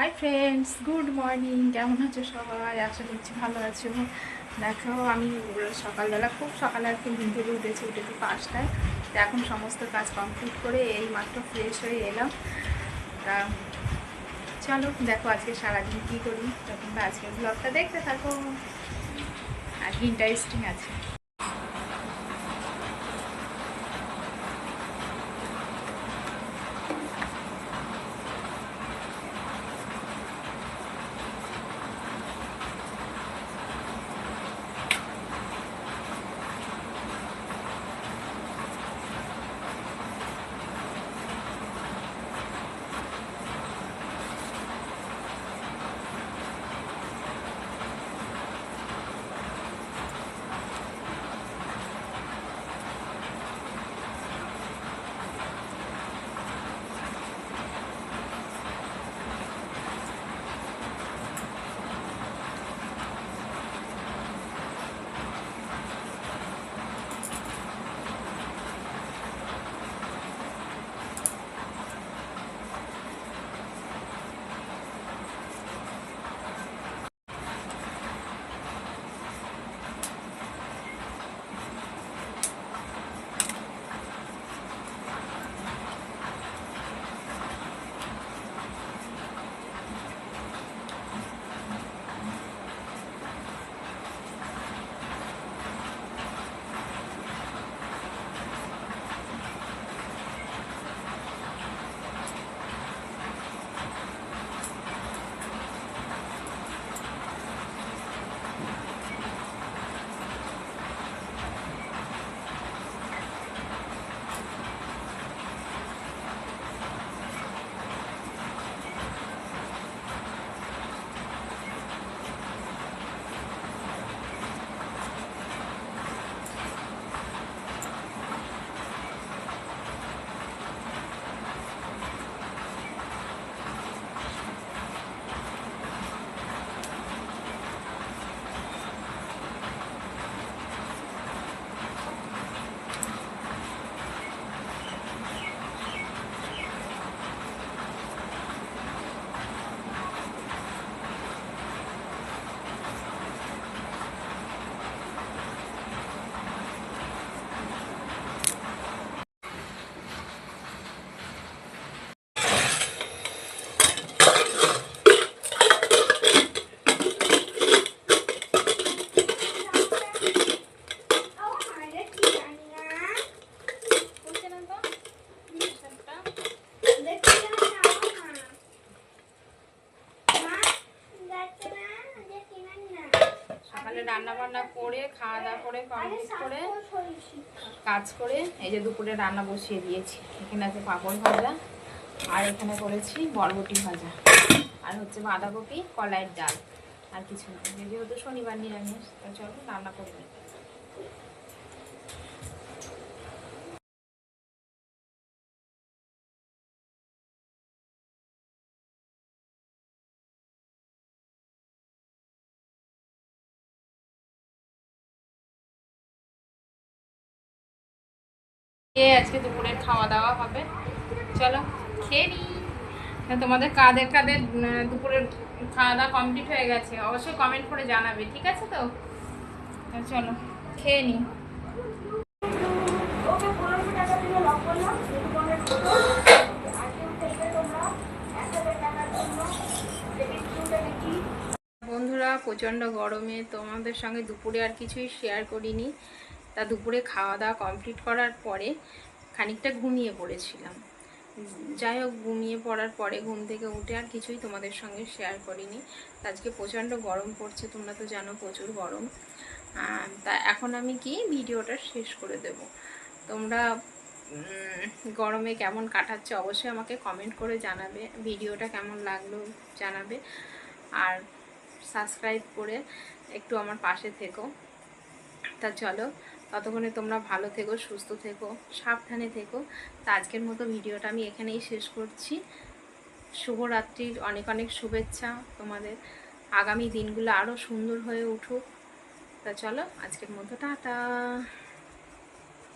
Hi friends good morning কেমন আছো সবাই? আশা করছি ভালো আছো। দেখো, আমি সকালবেলা, খুব সকালে আর কি ঘুম থেকে উঠেছি পাঁচটায়। তো এখন সমস্ত কাজ কমপ্লিট করে এই মাত্র ফ্রেশ হয়ে এলাম। তা চলো, দেখো আজকে সারাদিন কী করি। তখন আজকে ব্লগটা দেখতে থাকো। আজকে ইন্টারেস্টিং আছে। সকালে রান্না বান্না করে খাওয়া দাওয়া করে কমপ্লিট করে, কাজ করে, এই যে দুপুরে রান্না বসিয়ে দিয়েছি। এখানে আছে পাঁপড় ভাজা আর এখানে করেছি বরবটি ভাজা। আর হচ্ছে বাঁধাকপি, কলাইয়ের ডাল, আর কিছু যেহেতু শনিবার নিরামিষ তো চলো রান্না করে আজকে দুপুরের খাওয়া দাওয়া হবে? চলো খেয়ে নিই তোমাদের কাদের কাদের দুপুরের খাওয়া দাওয়া কমপ্লিট হয়ে গেছে অবশ্যই কমেন্ট করে জানাবে ঠিক আছে তো? তা চলো খেয়ে নিই বন্ধুরা প্রচণ্ড গরমে তোমাদের সঙ্গে দুপুরে আর কিছুই শেয়ার করিনি। তা দুপুরে খাওয়া দাওয়া কমপ্লিট করার পরে খানিকটা ঘুমিয়ে পড়েছিলাম। যাই হোক, ঘুমিয়ে পড়ার পরে ঘুম থেকে উঠে আর কিছুই তোমাদের সঙ্গে শেয়ার করিনি। আজকে প্রচণ্ড গরম পড়ছে, তোমরা তো জানো প্রচুর গরম। তা এখন আমি কি ভিডিওটা শেষ করে দেব? তোমরা গরমে কেমন কাটাচ্ছে অবশ্যই আমাকে কমেন্ট করে জানাবে। ভিডিওটা কেমন লাগল জানাবে। আর সাবস্ক্রাইব করে একটু আমার পাশে থেকো। তা চলো ততক্ষণে তোমরা ভালো থেকো, সুস্থ থেকো, সাবধানে থেকো। তা আজকের মতো ভিডিওটা আমি এখানেই শেষ করছি। শুভরাত্রির অনেক অনেক শুভেচ্ছা তোমাদের। আগামী দিনগুলো আরও সুন্দর হয়ে উঠুক। তা চলো, আজকের মতো টাটা।